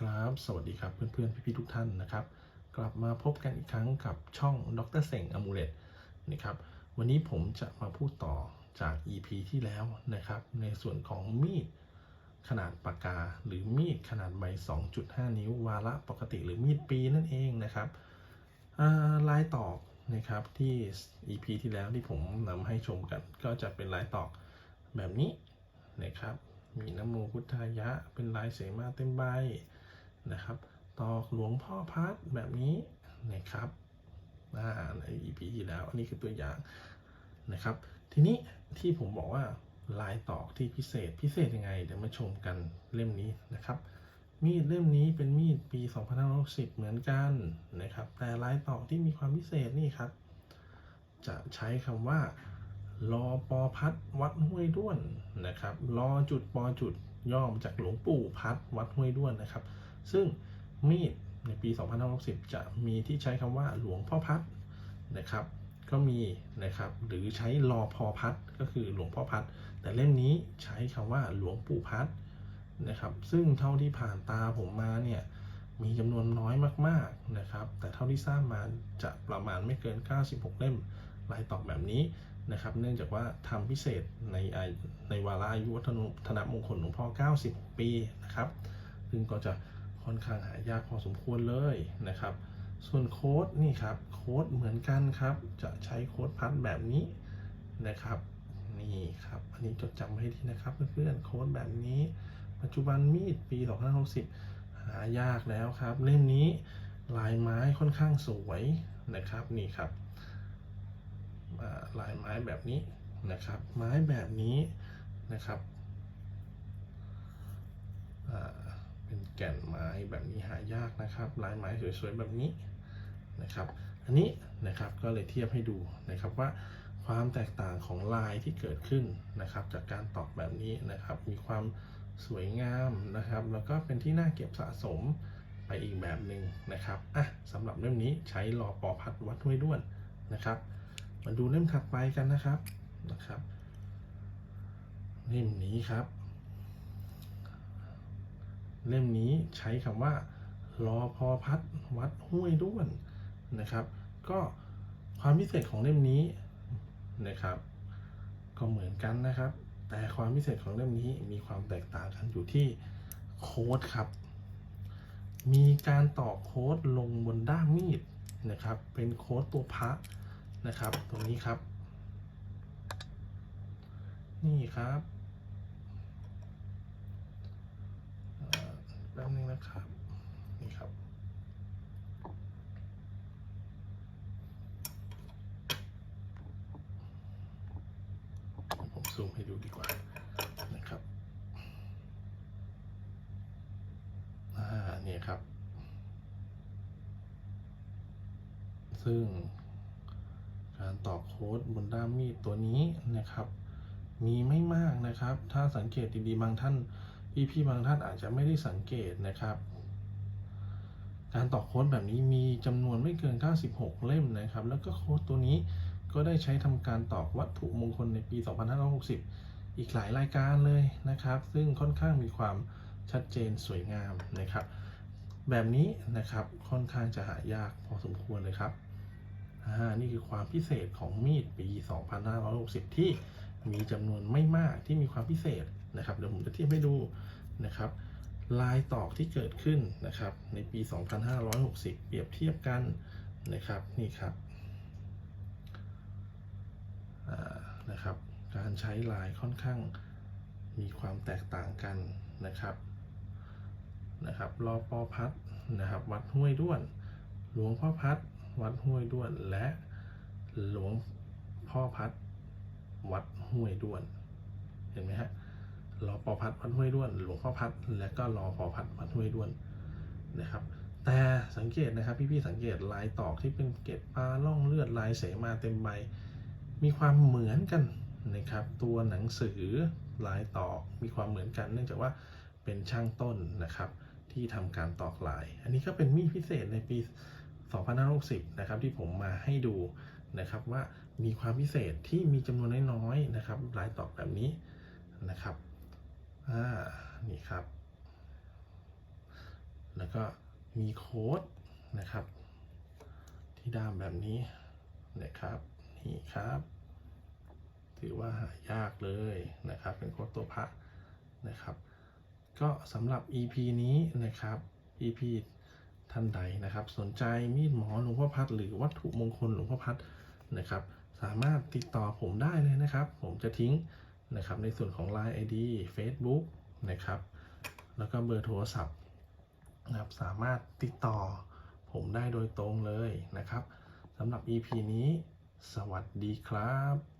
ครับ สวัสดีครับเพื่อนๆ พี่ๆ ทุกท่านนะครับ กลับมาพบกันอีกครั้งกับช่องดรเสงอมูเลตนะครับ วันนี้ผมจะมาพูดต่อจาก EP ที่แล้วนะครับ ในส่วนของมีดขนาดปากกา หรือมีดขนาดใบ 2.5 นิ้ว วาระปกติหรือมีดปีนั่นเองนะครับลายตอกนะครับที่ EP ที่แล้วที่ผมนำให้ชมกัน ก็จะเป็นลายตอกแบบนี้นะครับ มีน้ำโมพุทธายะ เป็นลายเสมาเต็มใบ นะครับ ตอกหลวงพ่อพัดแบบนี้นะครับอ่าใน EP ที่แล้ว อันนี้คือตัวอย่างนะครับ ทีนี้ที่ผมบอกว่าลายตอกที่พิเศษพิเศษยังไง เดี๋ยวมาชมกันเล่มนี้นะครับ มีดเล่มนี้เป็นมีดปี2560 เหมือนกันนะครับ แต่ลายตอกที่มีความพิเศษนี่ครับ จะใช้คำว่ารอปอพัดวัดห้วยด้วนนะครับรอจุดปอจุดย่อมาจากหลวงปู่พัดวัดห้วยด้วนนะครับ ซึ่งมีดในปี 2560 จะมีที่ใช้คำว่าหลวงพ่อพัดนะครับ ก็มีนะครับหรือใช้รอพอพัดก็คือหลวงพ่อพัด แต่เล่มนี้ใช้คำว่าหลวงปู่พัดนะครับซึ่งเท่าที่ผ่านตาผมมาเนี่ยมีจำนวนน้อยมากๆนะครับ แต่เท่าที่ทราบมาจะประมาณไม่เกิน 96 เล่มลายตอกแบบนี้นะครับ เนื่องจากว่าทำพิเศษในในวาระอายุวัฒนธนมงคลหลวงพ่อ90ปีนะครับ ซึ่งก็จะ ค่อนข้างหายากพอสมควรเลยนะครับ ส่วนโค้ดนี่ครับโค้ดเหมือนกันครับ จะใช้โค้ดพัดแบบนี้นะครับนี่ครับอันนี้จดจำไว้ดีนะครับเพื่อนๆโค้ดแบบนี้ ปัจจุบันมีดปี 2560 หายากแล้วครับ เล่มนี้ลายไม้ค่อนข้างสวยนะครับนี่ครับลายไม้แบบนี้นะครับ ไม้แบบนี้นะครับ แก่นไม้แบบนี้หายากนะครับ ลายไม้สวยๆแบบนี้นะครับ อันนี้นะครับก็เลยเทียบให้ดูนะครับว่าความแตกต่างของลายที่เกิดขึ้นนะครับ จากการตอกแบบนี้นะครับ มีความสวยงามนะครับ แล้วก็เป็นที่น่าเก็บสะสมไปอีกแบบหนึ่งนะครับอะสำหรับเล่มนี้ใช้รอปอพัดวัดห้วยด้วนนะครับ มาดูเล่มถัดไปกันนะครับนะครับเล่มนี้ครับ เล่มนี้ใช้คำว่ารอพอพัดวัดห้วยด้วนนะครับ ก็ความพิเศษของเล่มนี้นะครับ ก็เหมือนกันนะครับ แต่ความพิเศษของเล่มนี้มีความแตกต่างกันอยู่ที่โค้ดครับ มีการต่อโค้ดลงบนด้ามมีดนะครับ เป็นโค้ดตัวพระนะครับ ตรงนี้ครับ นี่ครับเอ่อ แป๊บนึงนะครับ นี่ครับ ผมซูมให้ดูดีกว่านะครับอ่าเนี่ยครับ ซึ่งการต่อโค้ดบนด้ามมีดตัวนี้นะครับ มีไม่มากนะครับ ถ้าสังเกตดีๆบางท่าน พี่ๆบางท่านอาจจะไม่ได้สังเกตนะครับ การต่อโค้ดแบบนี้มีจำนวนไม่เกิน 96 เล่มนะครับ แล้วก็โค้ดตัวนี้ก็ได้ใช้ทำการตอกวัตถุมงคลในปี 2560 อีกหลายรายการเลยนะครับ ซึ่งค่อนข้างมีความชัดเจนสวยงามนะครับ แบบนี้นะครับค่อนข้างจะหายากพอสมควรเลยครับอ่านี่คือความพิเศษของมีดปี 2560 ที่ มีจำนวนไม่มากที่มีความพิเศษนะครับเดี๋ยวผมจะเทียบให้ดูนะครับลายตอกที่เกิดขึ้นนะครับในปี 2560 เปรียบเทียบกันนะครับนี่ครับนะครับการใช้ลายค่อนข้างมีความแตกต่างกันนะครับนะครับรอปอพัดนะครับวัดห้วยด้วน หลวงพ่อพัดวัดห้วยด้วนและหลวงพ่อพัดวัด ห้วยด้วน เห็นไหมฮะรอปอพัดวัดห้วยด้วน หลวงพ่อพัดและก็รอปอพัดวัดห้วยด้วนนะครับ แต่สังเกตนะครับพี่ๆสังเกตลายตอกที่เป็นเกล็ดปลาล่องเลือดลายเสมาเต็มใบ มีความเหมือนกันนะครับ ตัวหนังสือลายตอกมีความเหมือนกัน เนื่องจากว่าเป็นช่างต้นนะครับที่ทำการตอกลาย อันนี้ก็เป็นมีดพิเศษในปี 2560 นะครับที่ผมมาให้ดู นะครับว่ามีความพิเศษที่มีจำนวนน้อยๆนะครับหลายตอกแบบนี้นะครับอ่านี่ครับ แล้วก็มีโค้ดนะครับ ที่ด้ามแบบนี้นะครับนี่ครับ ถือว่าหายากเลยนะครับ เป็นโค้ดตัวพระนะครับ ก็สำหรับ EP นี้นะครับ EP ท่านใดนะครับ สนใจมีดหมอหลวงพ่อพัดหรือวัตถุมงคลหลวงพ่อพัด นะครับ สามารถติดต่อผมได้เลยนะครับ ผมจะทิ้งนะครับในส่วนของ Line ID Facebook นะครับ แล้วก็เบอร์โทรศัพท์นะครับสามารถติดต่อผมได้โดยตรงเลยนะครับสำหรับ EP นี้ สวัสดีครับ